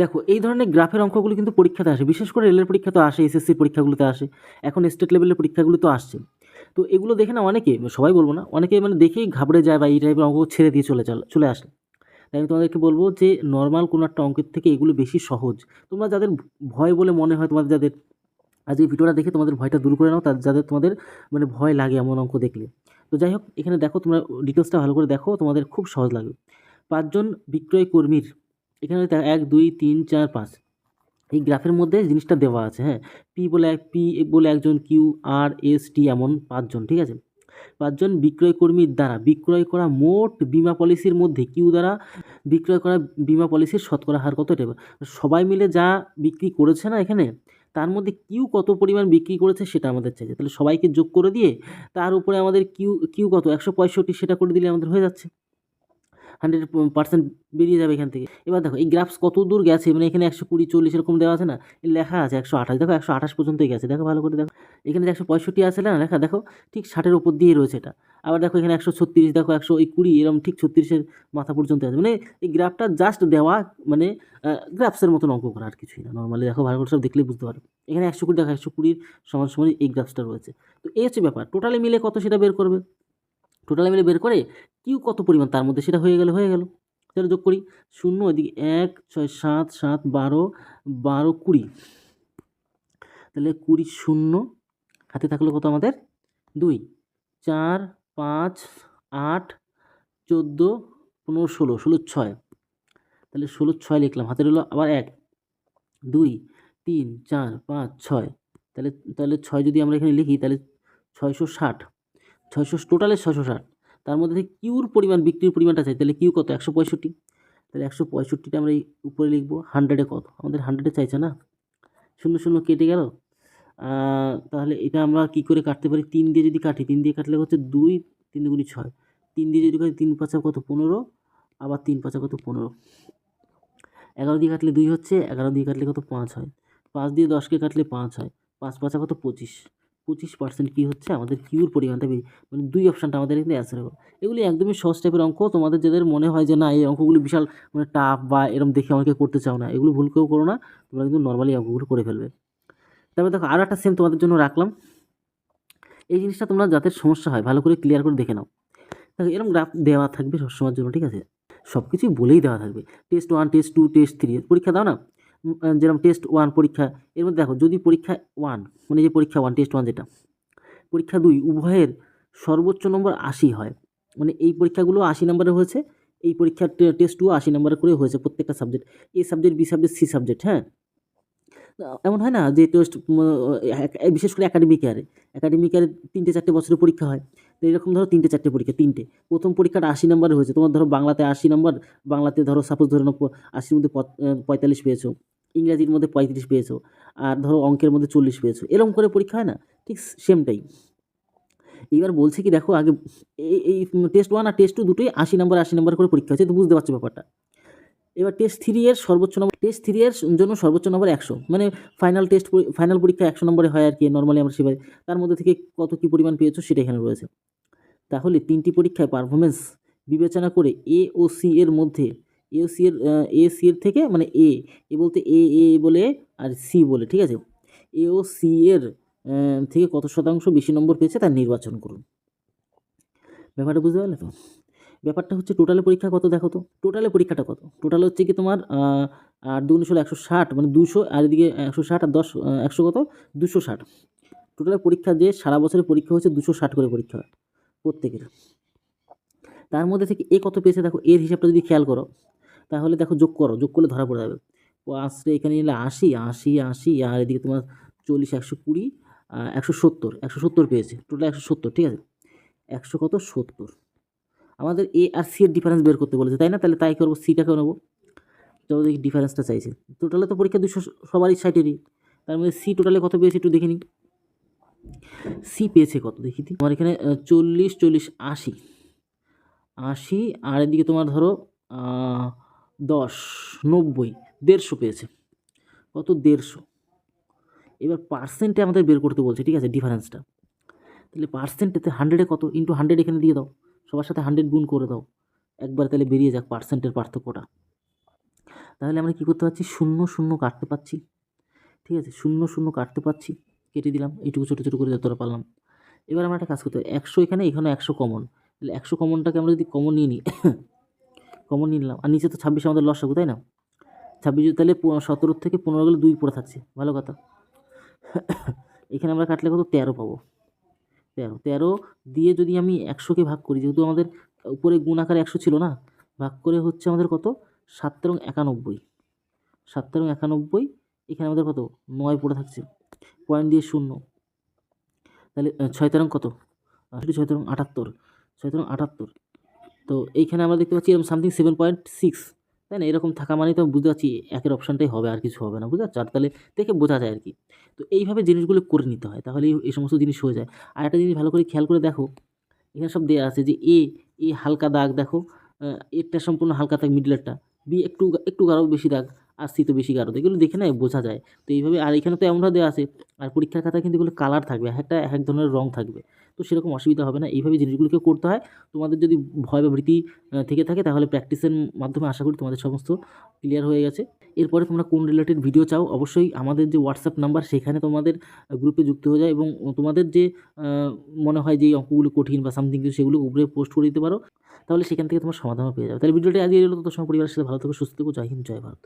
দেখো, এই ধরনের গ্রাফের অঙ্কগুলো কিন্তু পরীক্ষাতে আসে। বিশেষ করে রেলের পরীক্ষা তো আসে এসএসসি পরীক্ষাগুলোতে আসে। এখন স্টেট লেভেলের পরীক্ষাগুলো তো আসছে। তো এগুলো দেখে না অনেকে, সবাই বলব না, অনেকে মানে দেখেই ঘাবড়ে যায় বা এই টাইপের অঙ্ক ছেড়ে দিয়ে চলে চলে চলে আসে। তাই আমি তোমাদেরকে বলব যে নর্মাল কোনো একটা অঙ্কের থেকে এগুলো বেশি সহজ। তোমরা যাদের ভয় বলে মনে হয়, তোমাদের যাদের আজ এই ভিডিওটা দেখে তোমাদের ভয়টা দূর করে নাও, তার যাদের তোমাদের মানে ভয় লাগে এমন অঙ্ক দেখলে। তো যাই হোক, এখানে দেখো তোমরা ডিটেলসটা ভালো করে দেখো, তোমাদের খুব সহজ লাগবে। পাঁচজন বিক্রয় কর্মীর এখানে এক, দুই, তিন, চার, পাঁচ। এই গ্রাফের মধ্যে জিনিসটা দেওয়া আছে হ্যাঁ? পি বলে এক পি বলে একজন কিউ আর এস টি এমন পাঁচজন, ঠিক আছে? পাঁচজন বিক্রয় কর্মীর দ্বারা, বিক্রয় করা মোট বিমা পলিসির মধ্যে কিউ দ্বারা বিক্রয় করা বিমা পলিসির শতকরা হার কত এটা সবাই মিলে যা বিক্রি করেছে না এখানে, তার মধ্যে কিউ কত পরিমাণ বিক্রি করেছে সেটা আমাদের চাইছে তাহলে সবাইকে যোগ করে দিয়ে তার উপরে আমাদের কিউ কিউ কত? একশো পঁয়ষট্টি, সেটা করে দিলে আমাদের হয়ে যাচ্ছে। হান্ড্রেড পার্সেন্ট বেরিয়ে যাবে এখান থেকে। এবার দেখো, এই গ্রাফস কত দূর গেছে? মানে এখানে একশো কুড়ি, চল্লিশ এরকম দেওয়া আছে না? এই লেখা আছে একশো আঠাশ। দেখো, একশো আঠাশ পর্যন্তই গেছে। দেখো, ভালো করে দেখো। এখানে একশো পঁয়ষট্টি আছে না, লেখা, দেখো, ঠিক ষাটের উপর দিয়ে রয়েছে এটা। আবার দেখো, এখানে একশো ছত্রিশ, দেখো, একশো ওই কুড়ি এরকম ঠিক ছত্রিশের মাথা পর্যন্ত আছে। মানে এই গ্রাফটা জাস্ট দেওয়া মানে গ্রাফসের মতন অঙ্ক করা আর কিছুই না। নর্মালি দেখো, ভালো করে সব দেখলেই বুঝতে পারো। এখানে একশো কুড়ি, দেখো, একশো কুড়ির সমান সমান এই গ্রাফসটা রয়েছে। তো এই হচ্ছে ব্যাপার। টোটালি মিলে কত সেটা বের করবে? টোটালি মিলে বের করে কিউ কত পরিমাণ? তার মধ্যে সেটা হয়ে গেলে, হয়ে গেল। তাহলে যোগ করি, শূন্য ওইদিকে এক, ছয়, সাত সাত, বারো বারো, কুড়ি। তাহলে কুড়ি শূন্য, হাতে থাকল কত আমাদের? দুই। চার, পাঁচ, আট, চোদ্দ, পনেরো, ষোলো ষোলো, ছয়। তাহলে ষোলো, ছয় লিখলাম, হাতে রইল আবার এক। দুই, তিন, চার, পাঁচ, ছয়। তাহলে তাহলে ছয় যদি আমরা এখানে লিখি, তাহলে ছয়শো ষাট। ছয়শো টোটালে ছয়শো ষাট। তার মধ্যে কিউর পরিমাণ, বিক্রির পরিমাণটা চাই, তাহলে কিউ কত? একশো পঁয়ষট্টি। তাহলে একশো পঁয়ষট্টিটা আমরা এই উপরে লিখব। হান্ড্রেডে কত? আমাদের হান্ড্রেডে চাইছে না? শূন্য শূন্য কেটে গেল? তাহলে এটা আমরা কি করে কাটতে পারি? তিন দিয়ে যদি কাটি, তিন দিয়ে কাটলে হচ্ছে দুই, তিন দুগুণি ছয়। তিন দিয়ে যদি কাটি, তিন পাঁচা কত? পনেরো। আবার তিন পাঁচা কত? পনেরো। এগারো দিয়ে কাটলে দুই হচ্ছে, এগারো দিয়ে কাটলে কত? পাঁচ হয়। পাঁচ দিয়ে দশকে কাটলে পাঁচ হয়। পাঁচ পাঁচা কত? পঁচিশ। পঁচিশ পার্সেন্ট কী হচ্ছে? আমাদের কিউর পরিমাণটা মানে দুই অপশানটা আমাদের এখানে অ্যান্সার হবে এগুলি একদমই সহজ টাইপের অঙ্ক। তোমাদের যাদের মনে হয় যে না, এই অঙ্কগুলি বিশাল মানে টাফ বা এরকম দেখে আমাকে করতে চাও না, এগুলো ভুল কেউ করো না। তোমরা কিন্তু নর্মালি অঙ্কগুলো করে ফেলবে। তারপরে দেখো আরও একটা সেম তোমাদের জন্য রাখলাম। এই জিনিসটা তোমরা যাদের সমস্যা হয়, ভালো করে ক্লিয়ার করে দেখে নাও। দেখো এরকম গ্রাফ দেওয়া থাকবে সবসময়ের জন্য, ঠিক আছে? সব কিছুই বলেই দেওয়া থাকবে। Test one test two test three পরীক্ষা দাও না? যেরকম টেস্ট ওয়ান পরীক্ষা, এর মধ্যে দেখো, যদি পরীক্ষা ওয়ান মানে যে পরীক্ষা ওয়ান টেস্ট ওয়ান যেটা, পরীক্ষা দুই, উভয়ের সর্বোচ্চ নম্বর আশি হয়। মানে এই পরীক্ষাগুলো আশি নম্বরে হয়েছে, এই পরীক্ষার টেস্ট টু আশি নম্বরে করে হয়েছে প্রত্যেকটা subject A subject B subject C subject হ্যাঁ? এমন হয় না যে টেস্ট বিশেষ করে একাডেমিক ইয়ারে একাডেমিক ইয়ারে তিনটে চারটে বছরের পরীক্ষা হয়, তো এরকম ধরো তিনটে চারটে পরীক্ষা, তিনটে। প্রথম পরীক্ষাটা আশি নম্বরে হয়েছে, তোমার ধরো বাংলাতে আশি নম্বর বাংলাতে ধরো সাপোজ ধরে আশির মধ্যে পঁয়তাল্লিশ পেয়েছ। ইংরাজির মধ্যে পঁয়ত্রিশ পেয়েছ, আর ধরো অঙ্কের মধ্যে চল্লিশ পেয়েছ, এরকম করে পরীক্ষা হয় না, ঠিক সেমটাই এবার বলছে কি, দেখো আগে এই এই টেস্ট ওয়ান আর টেস্ট টু দুটোই আশি নম্বর আশি নম্বর করে পরীক্ষা হচ্ছে তো বুঝতে পারছ ব্যাপারটা। এবার টেস্ট থ্রি এর সর্বোচ্চ নম্বর টেস্ট থ্রি এর জন্য সর্বোচ্চ নম্বর একশো মানে ফাইনাল টেস্ট ফাইনাল পরীক্ষা একশো নম্বরে হয় আর কি নর্মালি আমরা সেভাবে, তার মধ্যে থেকে কত কী পরিমাণ পেয়েছ সেটা এখানে রয়েছে। তাহলে তিনটি পরীক্ষায় পারফরমেন্স বিবেচনা করে এ ও সি এর মধ্যে এ সি এর এ সি এর থেকে মানে এ এ বলতে এ এ বলে আর সি বলে, ঠিক আছে? এ ও সি এর থেকে কত শতাংশ বেশি নম্বর পেয়েছে তার নির্বাচন করুন। ব্যাপারটা বুঝতে পারলে তো? ব্যাপারটা হচ্ছে টোটালে পরীক্ষা কত দেখো তো? টোটালে পরীক্ষাটা কত? টোটাল হচ্ছে কি তোমার আর দুগুণ ষোলো, একশো ষাট মানে দুশো, আর এদিকে একশো ষাট আর দশ একশো কত? দুশো ষাট। টোটালে পরীক্ষা যে সারা বছরের পরীক্ষা হচ্ছে দুশো ষাট করে পরীক্ষা প্রত্যেকের। তার মধ্যে থেকে এ কত পেয়েছে দেখো? এর হিসাবটা যদি খেয়াল করো তাহলে দেখো যোগ করো, যোগ করলে ধরা পড়ে যাবে। পাঁচটা এখানে এলে আশি আশি আশি, আর এদিকে তোমার চল্লিশ, একশো কুড়ি একশো সত্তর একশো সত্তর পেয়েছে। টোটাল একশো সত্তর, ঠিক আছে? একশো কত? সত্তর। আমাদের এ আর সি এর ডিফারেন্স বের করতে বলেছে, তাই না? তাহলে তাই করব সিটাকে নেব। চলো দেখি ডিফারেন্সটা চাইছে। টোটালে তো পরীক্ষা দুশো সবারই সাইটেরই তার মধ্যে সি টোটালে কত পেয়েছে একটু দেখে নিই সি পেয়েছে কত দেখি দি? আমার এখানে চল্লিশ চল্লিশ, আশি। আশি, আর এদিকে তোমার ধরো দশ, নব্বই, দেড়শো পেয়েছে। কত? দেড়শো। এবার পার্সেন্টে আমাদের বের করতে বলছে, ঠিক আছে ডিফারেন্সটা তাহলে পার্সেন্টেতে হান্ড্রেডে কত? ইন্টু হান্ড্রেড এখানে দিয়ে দাও। সবার সাথে হান্ড্রেড গুণ করে দাও। একবার তাহলে বেরিয়ে যাক পার্সেন্টের পার্থক্যটা। তাহলে আমরা কী করতে পারছি? শূন্য শূন্য কাটতে পারছি। ঠিক আছে, শূন্য শূন্য কাটতে পারছি। কেটে দিলাম, এইটুকু ছোটো ছোটো করে যতটা পারলাম। এবার আমরা একটা কাজ করতে হবে। একশো এখানে এখানে একশো কমন তাহলে একশো কমনটাকে আমরা যদি কমন নিয়ে নিই কমন নিলাম। আর নিচে তো ছাব্বিশ আমাদের লস তাই না? ছাব্বিশ তাহলে সতেরো থেকে পনেরো গেলে দুই পড়ে থাকছে। ভালো কথা। এখানে আমরা কাটলে কত? তেরো পাবো। তেরো। তেরো দিয়ে যদি আমি একশোকে ভাগ করি, যেহেতু আমাদের উপরে গুণ আকারে একশো ছিল না, ভাগ করে হচ্ছে আমাদের কত? সাত তেরো একানব্বই। সাত তেরো একানব্বই, এখানে আমাদের কত? নয় পড়ে থাকছে। পয়েন্ট দিয়ে শূন্য। তাহলে ছয় তেরং কত? ছয় তেরং আটাত্তর। ছয় তেরং আটাত্তর। তো এইখানে আমরা দেখতে পাচ্ছি এরকম সামথিং সেভেন পয়েন্ট সিক্স তাই না? এরকম থাকা মানে তো বুঝতে পারছি একের অপশানটাই হবে, আর কিছু হবে না, বুঝতে পারছ? আর তাহলে দেখে বোঝা যায় আর কি। তো এইভাবে জিনিসগুলো করে নিতে হয় তাহলে এই সমস্ত জিনিস হয়ে যায়। আর একটা জিনিস ভালো করে খেয়াল করে দেখো, এখানে সব দেওয়া আছে যে এ এ হালকা দাগ, দেখো। এটা সম্পূর্ণ হালকা দাগ মিডলেরটা বি একটু একটু গাঢ় বেশি দাগ। আর তো বেশি গাঢ় এগুলো দেখে না বোঝা যায়। তো এইভাবে, আর এখানে তো এমনটা দেওয়া আছে, আর পরীক্ষার খাতা কিন্তু এগুলো কালার থাকবে, এক একটা, এক ধরনের রং থাকবে। তো সেরকম অসুবিধা হবে না। এইভাবে জিনিসগুলোকে করতে হয়। তোমাদের যদি ভয় বা ভীতি থেকে থাকে, তাহলে প্র্যাকটিসের মাধ্যমে আশা করি তোমাদের সমস্ত ক্লিয়ার হয়ে গেছে। এরপরে তোমরা কোন রিলেটেড ভিডিও চাও, অবশ্যই আমাদের যে হোয়াটসঅ্যাপ নাম্বার সেখানে তোমাদের গ্রুপে যুক্ত হয়ে যায় এবং তোমাদের যে মনে হয় যে অঙ্কগুলো কঠিন বা সামথিং কিছু, সেগুলো উপরে পোস্ট করে দিতে পারো। তাহলে সেখান থেকে তোমার সমাধানও পেয়ে যাবে। তাহলে ভিডিওটি আজকে এলো তো তোমার পরিবারের সাথে ভালো থেকো, সুস্থ থেকো। জয় হিন্দ, জয় ভারত।